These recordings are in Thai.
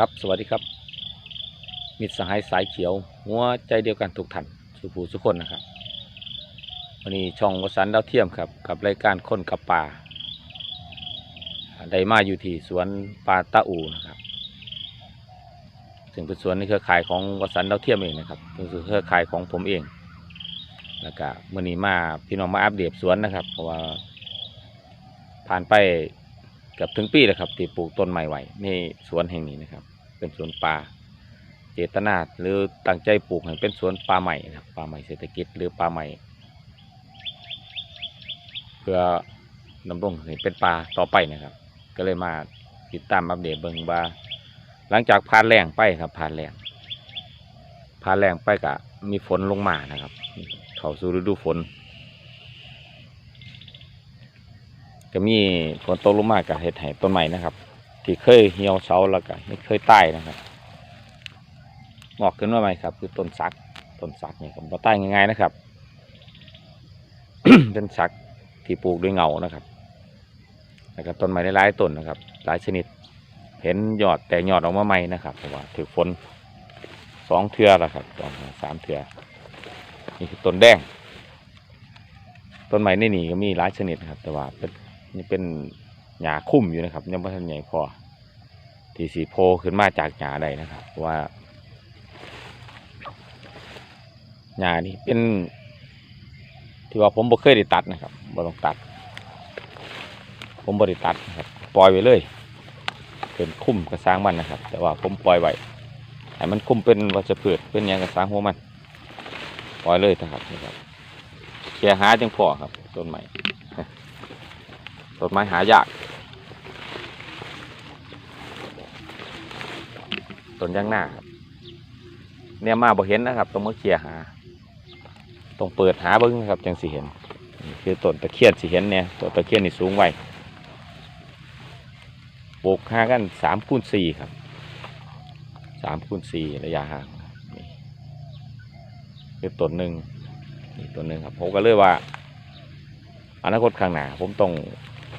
ครับสวัสดีครับ มิตรสหายสายเขียว หัวใจเดียวกันทุกท่านสุภูสุคนนะครับ วันนี้ช่องวสันดาวเทียมครับ กับรายการค้นกับป่าได้มาอยู่ที่สวนป่าตะอูนะครับซึ่งเป็นสวนในเครือข่ายของวสันดาวเทียมเองนะครับเป็นเครือข่ายของผมเองแล้วก็มื่อนี้มาพี่น้องมาอัปเดตสวนนะครับ เพราะว่าผ่านไป กือบถึงปีแล้วครับที่ปลูกต้นไม้ไว้ในสวนแห่งนี้นะครับ เป็นสวนป่าเจตนาหรือตั้งใจปลูกให้เป็นสวนป่าใหม่นะครับป่าใหม่เศรษฐกิจหรือป่าใหม่เพื่อดำรงให้เป็นป่าต่อไปนะครับ ก็เลยมาติดตามอัปเดตเบิงว่าหลังจากผ่านแรงไปครับผ่านแรงผ่านแรงไปก็มีฝนลงมานะครับ เขาสู่ฤดูฝน ก็มีฝนตกลงมากับเห็ดไห้ต้นใหม่นะครับ ที่เคยเหี่ยวเสาแล้วก็ไม่เคยตายนะครับงอกขึ้นมาใหม่ครับ คือต้นสักต้นสักนี่ผมบ่ตายง่ายๆนะครับเป็นสักที่ปลูกด้วยเงานะครับแล้วก็ต้นไม้หลายๆต้นนะครับ หลายชนิด เห็นยอดแต่ยอดออกมาใหม่นะครับเพราะว่าถือฝนสองเทือแล้วครับสองสามเทือนี่คือต้นแดง ต้นไม้ในนี่ก็มีหลายชนิดครับ แต่ว่าเป็น นี่เป็นหญ้าคุ้มอยู่นะครับ ยังไม่ทันใหญ่พอที่สีโพขึ้นมาจากหญ้าใดนะครับว่าหญ้านี่เป็น ที่ว่าผมบ่เคยได้ตัดนะครับบ่ต้องตัด ผมบ่ได้ตัดนะครับปล่อยไว้เลยเป็นคุ้มกระซ้างมันนะครับ แต่ว่าผมปล่อยไว้ให้มันคุ้มเป็นวัชพืชเป็นยังกระซ้างหัวมันปล่อยเลยนะครับนี่ครับแค่หาจังพอครับต้นไม้ ต้นไม้หายากต้นยางหน้าเนี่ยมาบ่เห็นนะครับต้องมาเคลียหาต้องเปิดหาเบิ้งนะครับจังสิเห็นคือต้นตะเคียนสิเห็นเนี่ยต้นตะเคียนนี่สูงไว้ปลูกห่างกันสามคูณสี่ครับสามคูณสี่ระยะห่างนี่คือต้นหนึ่งนี่ต้นหนึ่งครับผมก็เลยว่าอนาคตข้างหน้าผมต้อง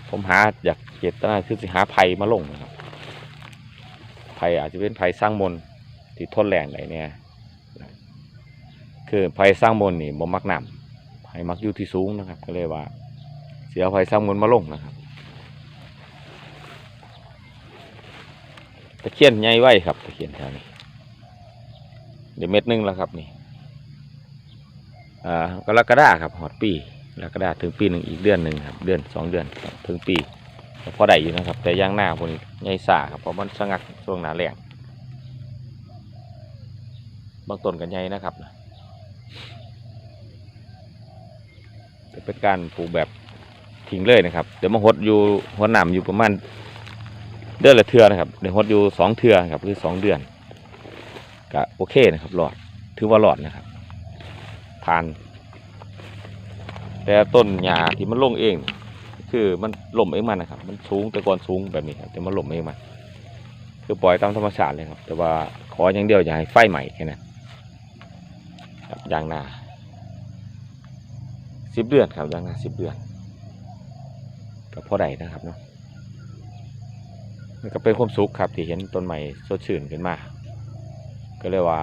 ผมหาอยากเจตนาคือสิหาไผ่มาลงนะครับไผ่อาจจะเป็นไผ่สร้างมนต์ที่ทนแรงไหนเนี่ยคือไผ่สร้างมนต์นี่บ่มักน้ำไผ่มักอยู่ที่สูงนะครับ ก็เลยว่า เสียไผ่สร้างมนต์มาลงนะครับตะเคียนใหญ่ไว้ครับตะเคียนแถวนี้เดี๋ยวเม็ดหนึงแล้วครับนี่อ่ากรกฎาครับหอดปี แล้วก็ได้ถึงปีหนึ่งอีกเดือนหนึ่งครับเดือนสองเดือนถึงปีพอได้อยู่นะครับ แต่ย่างหน้าพวกนี้ใหญ่สาครับเพราะมันสงักช่วงหนาแรงบางต้นกันใหญ่นะครับจะเป็นการปลูกแบบทิ้งเลยนะครับ เดี๋ยวมาหดอยู่หัวหนามอยู่ประมาณเดือนละเทือนะครับเดี๋ยวหดอยู่สองเทือครับคือสองเดือนก็โอเคนะครับหลอดถือว่าหลอดนะครับผ่าน แต่ต้นหญ้าที่มันลงเอง คือมันล่มเองมันนะครับ มันสูงแต่ก่อนสูงแบบนี้ครับแต่มันล่มเองมันคือปล่อยตามธรรมชาติเลยครับ แต่ว่าขออย่างเดียวอย่าให้ไฟใหม่แค่นั้นครับยางนาสิบเดือนครับยางนาสิบเดือนก็พอได้นะครับเนาะมันก็เป็นความสุขครับที่เห็นต้นใหม่สดชื่นขึ้นมา ก็เลยว่า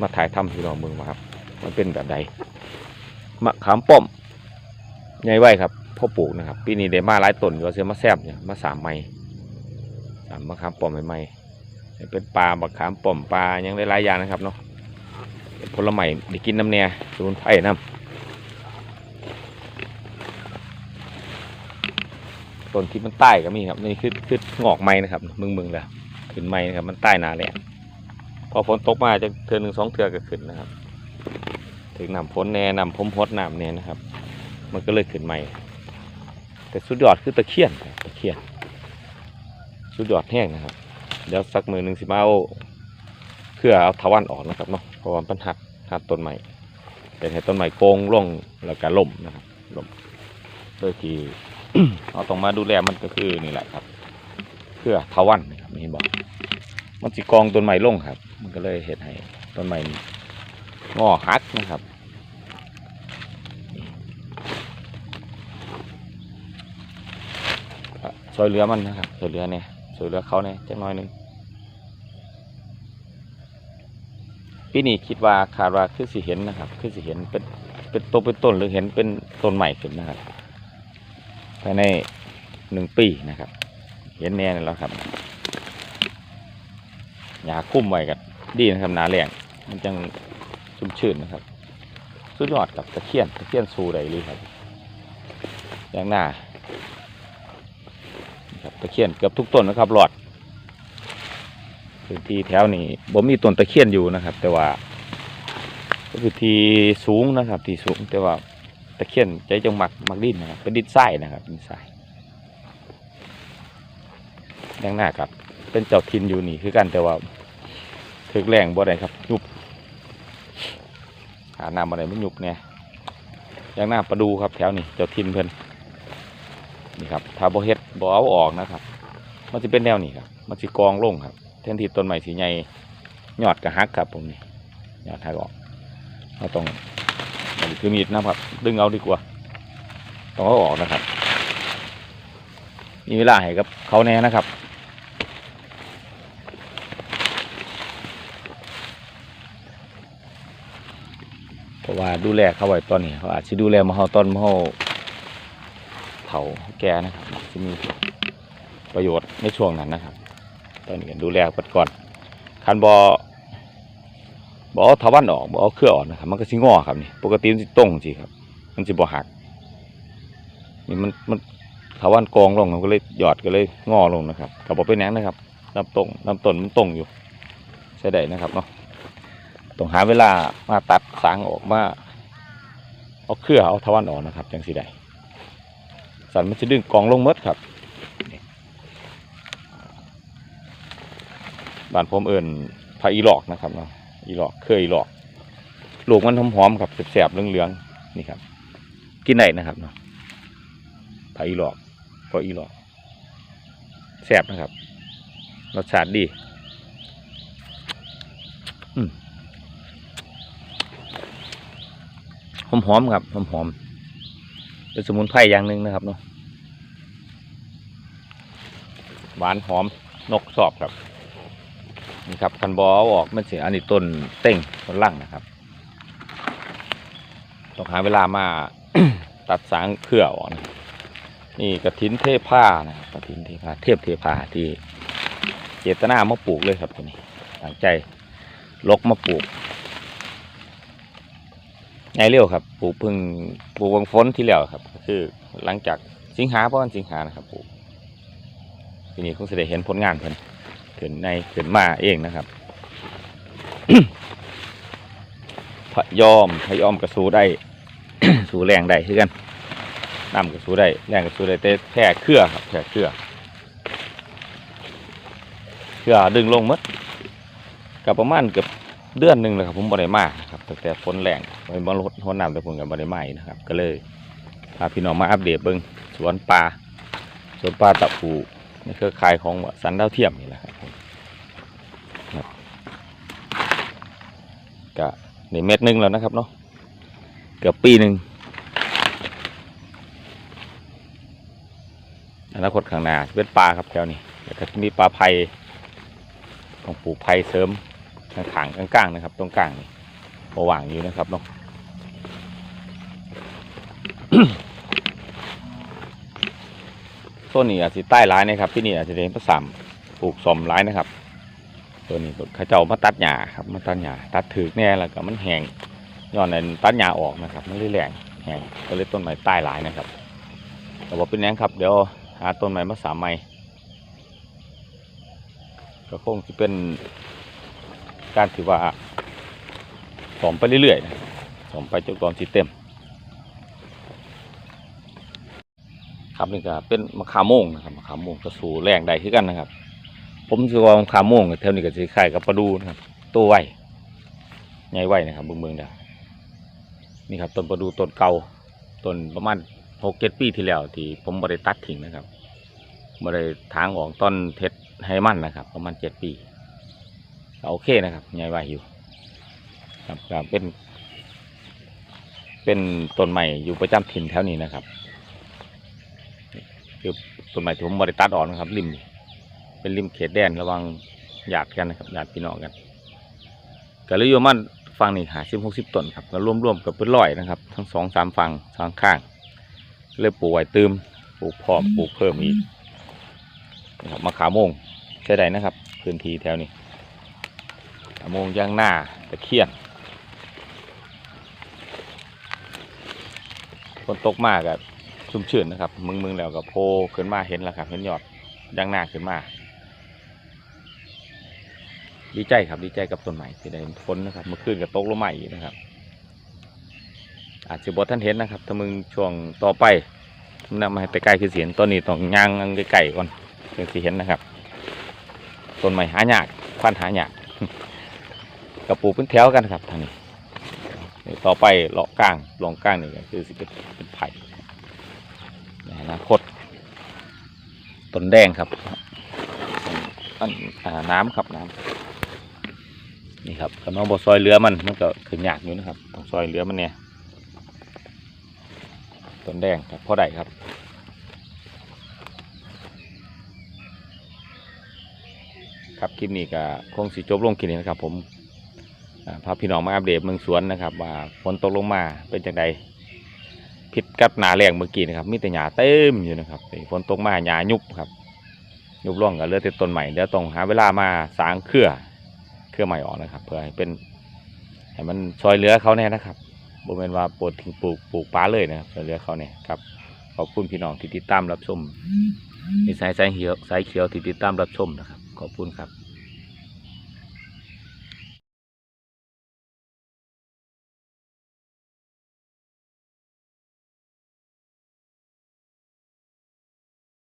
มาถ่ายทำที่น้องเมืองมาครับ มันเป็นแบบใดมะขามป้อมใหญ่ไว้ครับพ่อปลูกนะครับปีนี้ได้มาหลายต้นก็เสียมาแซบเนี่ยมาสามไม้สามมะขามป้อมใหม่ๆเป็นปลามะขามป้อมปลายังได้หลายอย่างนะครับเนาะผลไม้ได้กินน้ำเนี่ยสมุนไพรน้ำต้นที่มันใต้ก็มีครับนี่คือคืองอกไม้นะครับมึงมึงๆแล้วขึ้นไม้นะครับมันใต้หนาแหละพอฝนตกมาจะเทือนหนึ่งสองเทือก็ขึ้นนะครับ ถึงน้ำฝนแน่น้ำพมพดน้ำเนี่ยนะครับ มันก็เลยขึ้นใหม่ แต่สุดยอดคือตะเคียนตะเคียน สุดยอดแห้งนะครับ เดี๋ยวสักมือหนึ่งสิมาเอาเพื่อเอาทวันออกนะครับเนาะเพราะว่ามันหักหักต้นใหม่เป็นให้ต้นใหม่โกงล่งแล้วก็ล่มนะครับล่มโดยที่เราต้องมาดูแลมันก็คือนี่แหละครับเพื่อทวันนะครับนี่บอกมันสิกองต้นใหม่ลงครับ มันก็เลยเห็นให้ต้นใหม่ งอหักนะครับก็ซอยเหลือมันนะครับซอยเหลือเนี่ยซอยเหลือเขาเนี่ยจักน้อยนึงปีนี้คิดว่าคาดว่าคือสิเห็นนะครับคือสิเห็นเป็นเป็นต้นเป็นต้นหรือเห็นเป็นต้นใหม่ขึ้นนะครับภายในหนึ่งปีนะครับ เห็นแน่แล้วครับยาคุ้มไว้กันดีนะครับหนาแรงมันจัง ชุ่มชื่นนะครับ สุดยอดกับตะเคียนตะเคียนสูได้เลยครับอย่างหน้าครับตะเคียนเกือบทุกต้นนะครับหลอดพื้นที่แถวนี้บ่มีต้นตะเคียนอยู่นะครับ แต่ว่าพื้นที่สูงนะครับที่สูงแต่ว่าตะเคียนใจจงมักมักดินนะครับเป็นดินทรายนะครับดินทรายอย่างหน้าครับ เป็นเจ้าทินอยู่นี่คือกันแต่ว่าถึกแรงบ่ได้ครับยุบ หาน้ำอะไรไม่หยุบเนี่ยยางหน้าประดูครับแถวนี้เจ้าทินเพิ่อนนี่ครับถ้าบ่เฮ็ดบ่เอาออกนะครับ มันจะเป็นแนวนี้ครับ มันสิกองลงครับแทนที่ต้นไม้สีใหญ่ยอดกระหักครับผมนี่ยอดหักออกเราต้องมันคือมีดนะครับ ดึงเอาดีกว่า ต้องเอาออกนะครับ มีเวลาให้กับเขาแน่นะครับ ราะว่าดูแลเขาไว้ตอนนี้เขาอาจจะดูแลมาเฮาตอนมาเฮาเฒ่าแก่นะครับจะมีประโยชน์ในช่วงนั้นนะครับ ตอนนี้ก็ดูแลก่อนก่อนคันบอบเอาทวันออกบเอาเครือออกนะครับ มันก็สิงอครับนี่ปกติมันสิตรงสิครับ มันสิบ่หักนี่มันมันทวันกองลงมันก็เลยหยอดก็เลยงอลงนะครับกับบ่เป็นหยังนะครับลำตรงลำต้นมันตรงอยู่ใช่ได้นะครับเนาะ ต้องหาเวลามาตัดสางออกมาเอาเครือเอาทวันออกนะครับจังสีใดสันมันจะดึงกองลงมดครับบ้านผมเอิ่นพาอีหลอกนะครับเนาะอีหลอกเคยอีหลอกลูกมันหอมๆครับแสบๆเหลืองๆนี่ครับกินได้นะครับเนาะพาอีหลอกพาอีหลอกแสบนะครับรสชาติดี หอมๆครับหอมๆเป็นสมุนไพรอย่างหนึ่งนะครับเนาะหวานหอมนกชอบครับนี่ครับคันบออออกมันเสียอันนี้ต้นเต้งต้นล่างนะครับต้องหาเวลามา ตัดสางเครือออนะนี่กระถินเทผ้านะครับกระถินเทผ้าเทพเทผ้าที่เจตนามาปลูกเลยครับตัวนี้ตั้งใจลกมาปลูก ไงเร็วครับปลูกพึ่งปลูกวังฝนที่แล้วครับ คือหลังจากสิงหาเพราะวันสิงหานะครับปลูกทีนี้คงจะได้เห็นผลงานเพิ่นขึ้นในขึ้นมาเองนะครับพะยอมพะยอมกระสูได้สูแรงได้คือกันน้ำกระสูได้แรงกระสูได้แต่แค่เครือครับแค่เครือเครือดึงลงหมดกับประมาณเกือบ เดือนหนึ่งเลยครับผมบริมาครับตั้งแต่ฝนแรงไปบอลดหัวน้ำแต่ผมกับบริมาอีกนะครับ ก็เลยพาพี่น้องมาอัปเดตเบิ้งสวนปลาสวนปลาตะปูในเครือข่ายของสันดาวเทียมนี่แหละครับก็ในเม็ดหนึงแล้วนะครับเนาะเกือบปีหนึ่งอนาคตข้างหน้าเป็นปลาครับแถวนี้แล้วก็จะมีปลาไผ่ต้องปลูกไผ่เสริม ข้างขางกลางๆนะครับ ตรงกลางนี่พอว่างอยู่นะครับเนาะต้นนี้อาจจะใต้ร้ายนะครับ ที่นี่อาจจะเรียนผสมปลูกสมร้ายนะครับ ตัวนี้เขาเจ้ามาตัดหญ้าครับมาตัดหญ้าตัดถือแน่แล้วก็มันแห้งย้อนนั้นตัดหญ้าออกนะครับมันเลยแรงแห้งก็เลยต้นไม้ใต้หลายนะครับแต่ว่าเป็นแนงครับ เดี๋ยวหาต้นไม้มาสามไม้ก็คงจะเป็น การถือว่าสอมไปเรื่อยๆนะสอมไปจนกว่าสิเต็ม ครับนี่ก็เป็นมะขามโมงนะครับมะขามโมงกระสูแรงใดขึ้นกันนะครับ ผมถือว่ามะขามโมงกับเท่านี้ก็จะคล้ายกับปลาดูนะครับตัวไวใหญ่ไวนะครับเบิ่งๆเดียวนี่ครับต้นปลาดูต้นเก่าต้นประมาณหกเจ็ดปีที่แล้วที่ผมบริตัดทิ้งนะครับบริทางออกต้นเท็ดให้มันนะครับ ประมาณเจ็ดปี โอเคนะครับใหญ่ไว้อยู่ครับก็เป็น เป็นต้นใหม่อยู่ประจำถิ่นแถวนี้นะครับคือต้นไม้ที่ผมบริตัดออนะครับริม เป็นริมเขตแดนระวังญาติกันนะครับญาติพี่น้องกันก็เลยอยู่มันฟังนี่หาสิบหกสิบต้นครับก็รวมๆกับเป็นร้อยนะครับ ทั้งสองสามฝั่งสองข้างเลยปลูกไว้ตืมปลูกพร้อมปลูกเพิ่มอีกนะครับมะขามโมงใช่ได้นะครับ พื้นที่แถวนี้ มะม่วงย่างหน้าตะเคียนฝนตกมากกับชุ่มชื่นนะครับ มึงมึงแล้วก็โพขึ้นมาเห็นแล้วครับเห็นยอดย่างหน้าขึ้นมา ดีใจครับดีใจกับต้นใหม่ที่ได้พ้นนะครับ เมื่อคืนก็ตกลงมาอีกนะครับ อาจจะบอท่านเห็นนะครับ ถ้ามึงช่วงต่อไปนำมาให้ไปใกล้คือเสียนต้นนี้ต้องย่างไกลๆก่อนถึงสิเห็นนะครับต้นใหม่หายากควันหายาก กระปลูกเป็นแถวกันครับทางนี้ต่อไปเลาะกลางลองกลางนี่คือสิเป็นเป็นไผ่ในอนาคตต้นแดงครับอันน้ำครับน้ำนี่ครับถ้าน้องบอซอยเรือมันมันก็ขึ้นยากอยู่นะครับต้องซอยเรือมันเนี่ยต้นแดงครับพ่อได้ครับครับคลิปนี้ก็คงสิจบลงคลิปนี้นะครับผม พาพี่น้องมาอัปเดตเมืองสวนนะครับ ว่าฝนตกลงมาเป็นจังใดผิดกับหนาแรงเมื่อกี้นะครับมีแต่หญ้าเต็มอยู่นะครับฝนตกมาหญ้ายุบครับ ยุบร่องกับเลือดติดต้นใหม่เดี๋ยวต้องหาเวลามาสางเครือเครือใหม่ออกนะครับ เพื่อให้เป็นให้มันซอยเหลือเขาแน่นะครับบ่แม่นว่าปวดถึงปลูกปลูกป้าเลยนะครับซอยเหลือเขาเนี่ยครับขอบคุณพี่น้องที่ติดตามรับชมมีสายสายเขียวสายเขียวที่ติดตามรับชมนะครับ ขอบคุณครับ